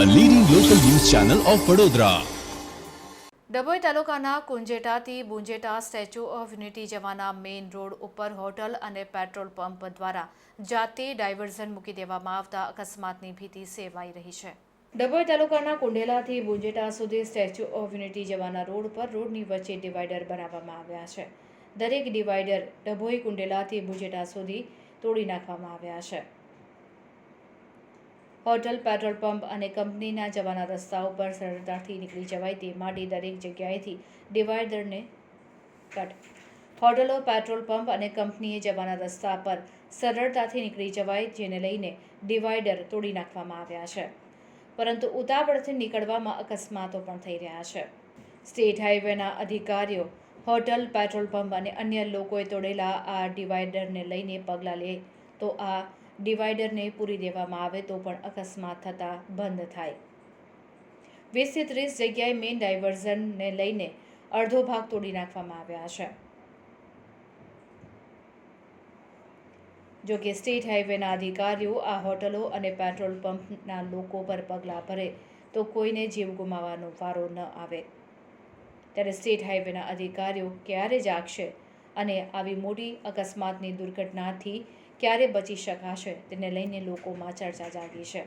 Channel of Vadodara Dabhoi તાલુકાના કુંજેટાથી Bunjeta statue of unity જવાના મેઇન રોડ ઉપર હોટલ અને પેટ્રોલ પંપ દ્વારા જાતે ડાયવર્ઝન મૂકી દેવામાં આવતા અકસ્માતની ભીતિ સેવાઈ રહી છે. ડભોઈ તાલુકાના કુંડેલાથી બુંજેટા સુધી સ્ટેચ્યુ ઓફ યુનિટી જવાના રોડ પર રોડની વચ્ચે ડિવાઈડર બનાવવામાં આવ્યા છે. દરેક ડિવાઈડર ડભોઈ કુંડેલાથી બુંજેટા સુધી તોડી નાખવામાં આવ્યા છે. હોટલ, પેટ્રોલ પંપ અને કંપનીના જવાના રસ્તા ઉપર સરળતાથી નીકળી જવાય તે માટે દરેક જગ્યાએથી ડિવાઈડરને કટ. હોટલો, પેટ્રોલ પંપ અને કંપનીએ જવાના રસ્તા પર સરળતાથી નીકળી જવાય જેને લઈને ડિવાઈડર તોડી નાખવામાં આવ્યા છે. પરંતુ ઉતાવળથી નીકળવામાં અકસ્માતો પણ થઈ રહ્યા છે. સ્ટેટ હાઈવેના અધિકારીઓ, હોટલ, પેટ્રોલ પંપ અને અન્ય લોકોએ તોડેલા આ ડિવાઈડરને લઈને પગલાં લે તો આ ડિવાઈડરને પૂરી દેવામાં આવે તો પણ અકસ્માત થતાં બંધ થાય. વીસથી ત્રીસ જગ્યાએ મેઇન ડાયવર્ઝનને લઈને અડધો ભાગ તોડી નાખવામાં આવ્યા છે. જો કે સ્ટેટ હાઈવેના અધિકારીઓ આ હોટલો અને પેટ્રોલ પંપના લોકો પર પગલાં ભરે તો કોઈને જીવ ગુમાવવાનો વારો ન આવે. ત્યારે સ્ટેટ હાઈવેના અધિકારીઓ ક્યારે જાગશે અને આવી મોટી અકસ્માતની દુર્ઘટનાથી ક્યારે બચી શકાશે તેને લઈને લોકોમાં ચર્ચા જાગી છે.